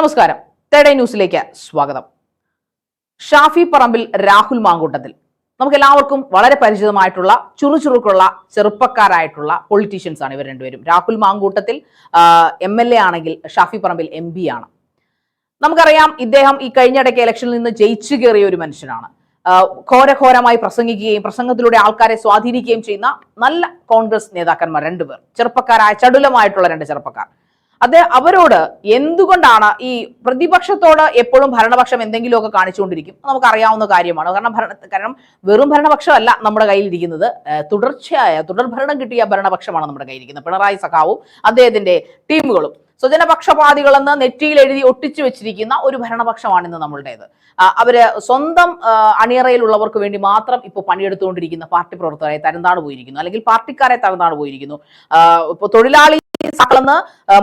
നമസ്കാരം. തേടേ ന്യൂസിലേക്ക് സ്വാഗതം. ഷാഫി പറമ്പിൽ രാഹുൽ മാങ്കൂട്ടത്തിൽ. നമുക്ക് എല്ലാവർക്കും വളരെ പരിചിതമായിട്ടുള്ള ചുറുചുറുക്കുള്ള ചെറുപ്പക്കാരായിട്ടുള്ള പൊളിറ്റീഷ്യൻസ് ആണ് ഇവർ രണ്ടുപേരും. Rahul Mamkootathil M L A ആണെങ്കിൽ ഷാഫി പറമ്പിൽ എം പി ആണ്. നമുക്കറിയാം ഇദ്ദേഹം ഈ കഴിഞ്ഞിടയ്ക്ക് ഇലക്ഷനിൽ നിന്ന് ജയിച്ചു കയറിയ ഒരു മനുഷ്യനാണ്. ഘോരഘോരമായി പ്രസംഗിക്കുകയും പ്രസംഗത്തിലൂടെ ആൾക്കാരെ സ്വാധീനിക്കുകയും ചെയ്യുന്ന നല്ല കോൺഗ്രസ് നേതാക്കന്മാർ രണ്ടുപേർ. ചെറുപ്പക്കാരായ ചടുലമായിട്ടുള്ള രണ്ട് ചെറുപ്പക്കാർ. അത് അവരോട് എന്തുകൊണ്ടാണ് ഈ പ്രതിപക്ഷത്തോട് എപ്പോഴും ഭരണപക്ഷം എന്തെങ്കിലുമൊക്കെ കാണിച്ചുകൊണ്ടിരിക്കും? നമുക്കറിയാവുന്ന കാര്യമാണ്. കാരണം ഭരണ കാരണം വെറും ഭരണപക്ഷമല്ല നമ്മുടെ കയ്യിലിരിക്കുന്നത്. തുടർച്ചയായ തുടർഭരണം കിട്ടിയ ഭരണപക്ഷമാണ് നമ്മുടെ കയ്യിലിരിക്കുന്നത്. പിണറായി സഖാവും അദ്ദേഹത്തിന്റെ ടീമുകളും. സ്വജനപക്ഷപാതികളെന്ന് നെറ്റിയിൽ എഴുതി ഒട്ടിച്ചു വെച്ചിരിക്കുന്ന ഒരു ഭരണപക്ഷമാണ് ഇന്ന് നമ്മളുടേത്. അവർ സ്വന്തം അണിയറയിലുള്ളവർക്ക് വേണ്ടി മാത്രം ഇപ്പോൾ പണിയെടുത്തുകൊണ്ടിരിക്കുന്ന പാർട്ടി പ്രവർത്തകരെ തരംതാണു പോയിരിക്കുന്നു. അല്ലെങ്കിൽ പാർട്ടിക്കാരെ തരംതാണു പോയിരിക്കുന്നു. ഇപ്പോൾ ഇപ്പൊ തൊഴിലാളി സകളെന്ന്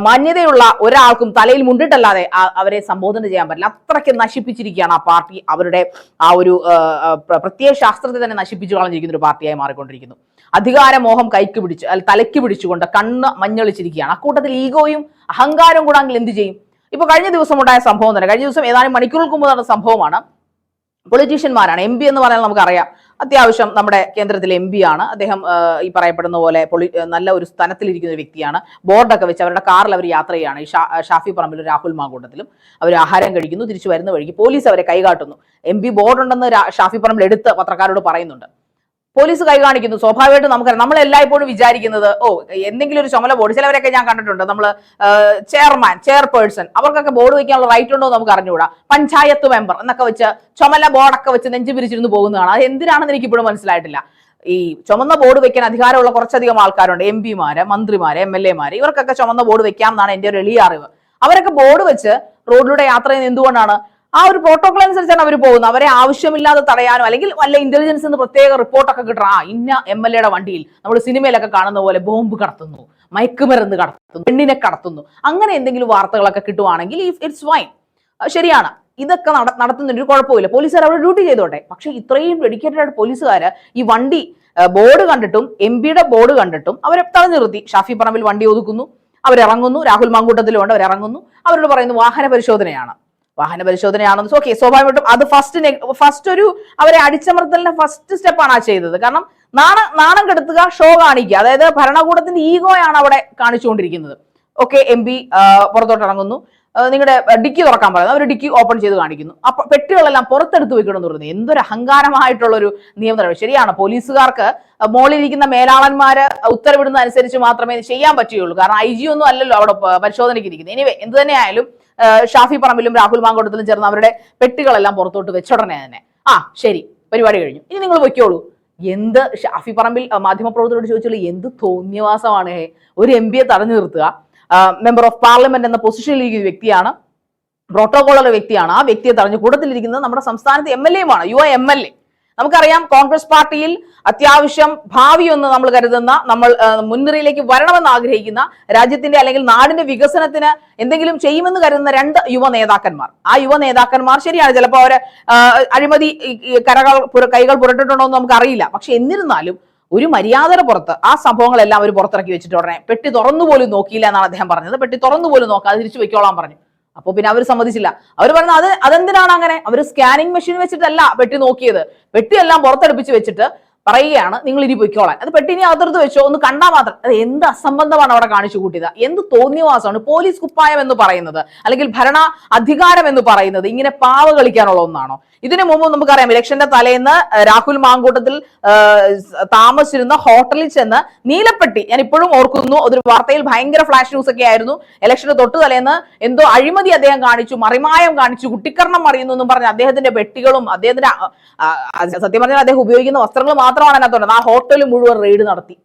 മാന്യതയുള്ള ഒരാൾക്കും തലയിൽ മുണ്ടിട്ടല്ലാതെ അവരെ സംബോധന ചെയ്യാൻ പറ്റില്ല. അത്രയ്ക്ക് നശിപ്പിച്ചിരിക്കുകയാണ് ആ പാർട്ടി. അവരുടെ ആ ഒരു പ്രത്യയ ശാസ്ത്രത്തെ തന്നെ നശിപ്പിച്ചു കളഞ്ഞിരിക്കുന്ന ഒരു പാർട്ടിയായി മാറിക്കൊണ്ടിരിക്കുന്നു. അധികാരമോഹം കൈക്ക് പിടിച്ച് അല്ല തലയ്ക്ക് പിടിച്ചുകൊണ്ട് കണ്ണ് മഞ്ഞളിച്ചിരിക്കുകയാണ്. അക്കൂട്ടത്തിൽ ഈഗോയും അഹങ്കാരവും കൂടാങ്കിൽ എന്ത് ചെയ്യും? ഇപ്പൊ കഴിഞ്ഞ ദിവസം ഉണ്ടായ സംഭവം തന്നെ കഴിഞ്ഞ ദിവസം ഏതാനും മണിക്കൂറുകൾക്ക് മുമ്പ് നടന്ന സംഭവമാണ്. പൊളിറ്റീഷ്യന്മാരാണ് എം പി എന്ന് പറഞ്ഞാൽ നമുക്കറിയാം. അത്യാവശ്യം നമ്മുടെ കേന്ദ്രത്തിലെ എം പി ആണ്. അദ്ദേഹം ഈ പറയപ്പെടുന്ന പോലെ പൊളി നല്ല ഒരു സ്ഥാനത്തിലിരിക്കുന്ന ഒരു വ്യക്തിയാണ്. ബോർഡൊക്കെ വെച്ച് അവരുടെ കാറിൽ അവർ യാത്ര ചെയ്യുകയാണ്. ഈ ഷാഫി പറമ്പിലും രാഹുൽ മാങ്കൂട്ടത്തിലും അവർ ആഹാരം കഴിക്കുന്നു. തിരിച്ചു വരുന്ന വഴിക്ക് പോലീസ് അവരെ കൈകാട്ടുന്നു. എം പി ബോർഡുണ്ടെന്ന് ഷാഫി പറമ്പിൽ എടുത്ത് പത്രക്കാരോട് പറയുന്നുണ്ട്. പോലീസ് കൈ കാണിക്കുന്നു. സ്വാഭാവികമായിട്ടും നമുക്കറിയാം. നമ്മൾ എല്ലായ്പ്പോഴും വിചാരിക്കുന്നത് ഓ എന്തെങ്കിലും ഒരു ചുമല ബോർഡ് ചിലവരൊക്കെ ഞാൻ കണ്ടിട്ടുണ്ട്. നമ്മൾ ചെയർമാൻ ചെയർപേഴ്സൺ അവർക്കൊക്കെ ബോർഡ് വയ്ക്കാനുള്ള റൈറ്റ് ഉണ്ടോ നമുക്ക് അറിഞ്ഞുകൂടാ പഞ്ചായത്ത് മെമ്പർ എന്നൊക്കെ വെച്ച് ചുമല ബോർഡൊക്കെ വെച്ച് നെഞ്ചു പിരിച്ചിരുന്ന് പോകുന്നതാണ്. അത് എന്തിനാണെന്ന് എനിക്ക് ഇപ്പോഴും മനസ്സിലായിട്ടില്ല. ഈ ചുമന്ന ബോർഡ് വെക്കാൻ അധികാരമുള്ള കുറച്ചധികം ആൾക്കാരുണ്ട്. എം പിമാര് മന്ത്രിമാര് എം എൽ എമാര് ഇവർക്കൊക്കെ ചുമന്ന ബോർഡ് വെക്കാം എന്നാണ് എന്റെ ഒരു എളിയ അറിവ്. അവരൊക്കെ ബോർഡ് വെച്ച് റോഡിലൂടെ യാത്ര ചെയ്യുന്നത് എന്തുകൊണ്ടാണ്? ആ ഒരു പ്രോട്ടോകോൾ അനുസരിച്ചാണ് അവർ പോകുന്നത്. അവരെ ആവശ്യമില്ലാതെ തടയാനോ അല്ലെങ്കിൽ വല്ല ഇന്റലിജൻസ് എന്ന് പ്രത്യേക റിപ്പോർട്ടൊക്കെ കിട്ടണം. ആ ഇന്ന എം എൽ എയുടെ വണ്ടിയിൽ നമ്മൾ സിനിമയിലൊക്കെ കാണുന്ന പോലെ ബോംബ് കടത്തുന്നു മയക്കുമരുന്ന് കടത്തുന്നു പെണ്ണിനെ കടത്തുന്നു. അങ്ങനെ എന്തെങ്കിലും വാർത്തകളൊക്കെ കിട്ടുവാണെങ്കിൽ ഇറ്റ്സ് വൈൻ ശരിയാണ്. ഇതൊക്കെ നട നടത്തുന്നതിന് ഒരു കുഴപ്പമില്ല പോലീസുകാർ അവിടെ ഡ്യൂട്ടി ചെയ്തോട്ടെ. പക്ഷേ ഇത്രയും ഡെഡിക്കേറ്റഡ് ആയിട്ട് പോലീസുകാർ ഈ വണ്ടി ബോർഡ് കണ്ടിട്ടും എം പിയുടെ ബോർഡ് കണ്ടിട്ടും അവരെ തടഞ്ഞു നിർത്തി. ഷാഫി പറമ്പിൽ വണ്ടി ഒതുക്കുന്നു. അവരിറങ്ങുന്നു. രാഹുൽ മാങ്കൂട്ടത്തിലുണ്ട്. അവരിറങ്ങുന്നു. അവരോട് പറയുന്നു വാഹന പരിശോധനയാണ്. വാഹന പരിശോധനയാണെന്ന് ഓക്കെ സ്വാഭാവികമായിട്ടും അത് ഫസ്റ്റ് ഫസ്റ്റ് ഒരു അവരെ അടിച്ചമർത്തലിന്റെ ഫസ്റ്റ് സ്റ്റെപ്പാണ് ആ ചെയ്തത്. കാരണം നാണം നാണം കെടുത്തുക ഷോ കാണിക്കുക. അതായത് ഭരണകൂടത്തിന്റെ ഈഗോയാണ് അവിടെ കാണിച്ചുകൊണ്ടിരിക്കുന്നത്. ഓക്കെ എം പി പുറത്തോട്ട് ഇറങ്ങുന്നു. നിങ്ങളുടെ ഡിക്കി തുറക്കാൻ പറയുന്നത് അവർ ഡിക്കി ഓപ്പൺ ചെയ്ത് കാണിക്കുന്നു. അപ്പൊ പെട്ടികളെല്ലാം പുറത്തെടുത്ത് വെക്കണം എന്ന് പറയുന്നത് എന്തൊരു അഹങ്കാരമായിട്ടുള്ള ഒരു നിയമനം ശരിയാണ് പോലീസുകാർക്ക് മോളിലിരിക്കുന്ന മേലാളന്മാര് ഉത്തരവിടുന്ന അനുസരിച്ച് മാത്രമേ ചെയ്യാൻ പറ്റുകയുള്ളൂ. കാരണം ഐ ജി ഒന്നും അല്ലല്ലോ അവിടെ പരിശോധനയ്ക്ക് ഇരിക്കുന്നത് എനിവേ എന്ത് തന്നെയായാലും ഷാഫി പറമ്പിലും രാഹുൽ മാങ്കോട്ടത്തിലും ചേർന്ന് അവരുടെ പെട്ടികളെല്ലാം പുറത്തോട്ട് വെച്ചുടനെ തന്നെ. ആ ശരി പരിപാടി കഴിഞ്ഞു. ഇനി നിങ്ങൾ വെക്കോളൂ എന്ത് ഷാഫി പറമ്പിൽ മാധ്യമപ്രവർത്തകരോട് ചോദിച്ചോളൂ എന്ത് തോന്നിയവാസമാണ്? ഒരു എം പിയെ തടഞ്ഞു നിർത്തുക. മെമ്പർ ഓഫ് പാർലമെന്റ് എന്ന പൊസിഷനിലിരിക്കുന്ന വ്യക്തിയാണ്. പ്രോട്ടോകോളർ വ്യക്തിയാണ്. ആ വ്യക്തിയെ തടഞ്ഞു കൂട്ടത്തിലിരിക്കുന്നത് നമ്മുടെ സംസ്ഥാനത്തെ എം എൽ എയുമാണ് യുവ എം എൽ എ നമുക്കറിയാം കോൺഗ്രസ് പാർട്ടിയിൽ അത്യാവശ്യം ഭാവി എന്ന് നമ്മൾ കരുതുന്ന നമ്മൾ മുൻനിരയിലേക്ക് വരണമെന്ന് ആഗ്രഹിക്കുന്ന രാജ്യത്തിന്റെ അല്ലെങ്കിൽ നാടിന്റെ വികസനത്തിന് എന്തെങ്കിലും ചെയ്യുമെന്ന് കരുതുന്ന രണ്ട് യുവ നേതാക്കന്മാർ. ആ യുവ നേതാക്കന്മാർ ശരിയാണ്. ചിലപ്പോൾ അവർ അഴിമതി കരകൾ കൈകൾ പുരട്ടിട്ടുണ്ടോ എന്ന് നമുക്ക് അറിയില്ല പക്ഷെ എന്നിരുന്നാലും ഒരു മര്യാദയുടെ പുറത്ത് ആ സംഭവങ്ങളെല്ലാം അവർ പുറത്തിറക്കി വെച്ചിട്ട് ഉടനെ പെട്ടി തുറന്നു പോലും നോക്കിയില്ല എന്നാണ് അദ്ദേഹം പറഞ്ഞത്. പെട്ടി തുറന്നു പോലും നോക്കാതെ തിരിച്ചു വെക്കോളാൻ പറഞ്ഞു. അപ്പൊ പിന്നെ അവർ സമ്മതിച്ചില്ല. അവർ പറഞ്ഞു അത് അതെന്തിനാണ് അങ്ങനെ? അവർ സ്കാനിങ് മെഷീൻ വെച്ചിട്ടല്ല പെട്ടി നോക്കിയത്. പെട്ടിയെല്ലാം പുറത്തെടുപ്പിച്ച് വെച്ചിട്ട് പറയുകയാണ് നിങ്ങൾ ഇനി പൊയ്ക്കോളാൻ. അത് പെട്ടി ഇനി അതിർത്ത് വെച്ചോ? ഒന്ന് കണ്ടാൽ മാത്രം. അത് എന്ത് അസംബന്ധമാണ് അവിടെ കാണിച്ചു കൂട്ടിയത്? എന്ത് തോന്നിയവാസമാണ് പോലീസ് കുപ്പായം എന്ന് പറയുന്നത്? അല്ലെങ്കിൽ ഭരണ അധികാരം എന്ന് പറയുന്നത്? ഇങ്ങനെ പാവ കളിക്കാനുള്ള ഒന്നാണോ? ഇതിനു മുമ്പ് നമുക്കറിയാം ഇലക്ഷന്റെ തലേന്ന് രാഹുൽ മാങ്കൂട്ടത്തിൽ താമസിച്ചിരുന്ന ഹോട്ടലിൽ ചെന്ന് നീലപ്പെട്ടി ഞാൻ ഇപ്പോഴും ഓർക്കുന്നു അതൊരു വാർത്തയിൽ ഭയങ്കര ഫ്ലാഷ് ന്യൂസ് ഒക്കെ ആയിരുന്നു. ഇലക്ഷന് തൊട്ട് തലേന്ന് എന്തോ അഴിമതി അദ്ദേഹം കാണിച്ചു മറിമായം കാണിച്ചു കുട്ടിക്കരണം അറിയുന്നു എന്നും പറഞ്ഞ് അദ്ദേഹത്തിന്റെ പെട്ടികളും അദ്ദേഹത്തിന്റെ സത്യം പറഞ്ഞാൽ അദ്ദേഹം ഉപയോഗിക്കുന്ന വസ്ത്രങ്ങൾ മാത്രമാണ് അതിനകത്തുള്ളത്. ആ ഹോട്ടൽ മുഴുവൻ റെയ്ഡ് നടത്തി.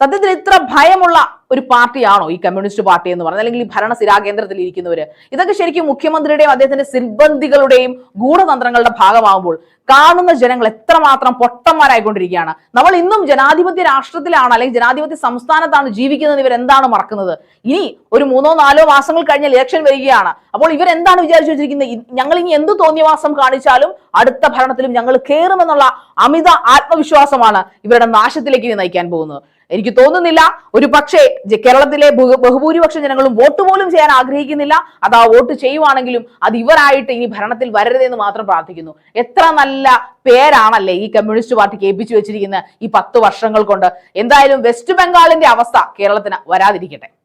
സത്യത്തിൽ ഇത്ര ഭയമുള്ള ഒരു പാർട്ടിയാണോ ഈ കമ്മ്യൂണിസ്റ്റ് പാർട്ടി എന്ന് പറയുന്നത് അല്ലെങ്കിൽ ഈ ഭരണ സ്ഥിരാകേന്ദ്രത്തിൽ ഇരിക്കുന്നവര്? ഇതൊക്കെ ശരിക്കും മുഖ്യമന്ത്രിയുടെയും അദ്ദേഹത്തിന്റെ സിബന്ധികളുടെയും ഗൂഢതന്ത്രങ്ങളുടെ ഭാഗമാകുമ്പോൾ കാണുന്ന ജനങ്ങൾ എത്രമാത്രം പൊട്ടന്മാരായിക്കൊണ്ടിരിക്കുകയാണ്. നമ്മൾ ഇന്നും ജനാധിപത്യ രാഷ്ട്രത്തിലാണ് അല്ലെങ്കിൽ ജനാധിപത്യ സംസ്ഥാനത്താണ് ജീവിക്കുന്നത് ഇവർ എന്താണ് മറക്കുന്നത്? ഇനി ഒരു മൂന്നോ നാലോ മാസങ്ങൾ കഴിഞ്ഞാൽ ഇലക്ഷൻ വരികയാണ്. അപ്പോൾ ഇവർ എന്താണ് വിചാരിച്ചു വെച്ചിരിക്കുന്നത്? ഞങ്ങൾ ഇനി എന്ത് തോന്നിയവാസം കാണിച്ചാലും അടുത്ത ഭരണത്തിലും ഞങ്ങൾ കയറുമെന്നുള്ള അമിത ആത്മവിശ്വാസമാണ് ഇവരുടെ നാശത്തിലേക്ക് നയിക്കാൻ പോകുന്നത്. എനിക്ക് തോന്നുന്നില്ല. ഒരു പക്ഷേ കേരളത്തിലെ ബഹു- ബഹുഭൂരിപക്ഷം ജനങ്ങളും വോട്ട് പോലും ചെയ്യാൻ ആഗ്രഹിക്കുന്നില്ല. അത് ആ വോട്ട് ചെയ്യുവാണെങ്കിലും അത് ഇവരായിട്ട് ഇനി ഭരണത്തിൽ വരരുതെന്ന് മാത്രം പ്രാർത്ഥിക്കുന്നു. എത്ര നല്ല പേരാണല്ലേ ഈ കമ്മ്യൂണിസ്റ്റ് പാർട്ടി ഏൽപ്പിച്ചു വെച്ചിരിക്കുന്ന ഈ പത്ത് വർഷങ്ങൾ കൊണ്ട്. എന്തായാലും വെസ്റ്റ് ബംഗാളിന്റെ അവസ്ഥ കേരളത്തിന് വരാതിരിക്കട്ടെ.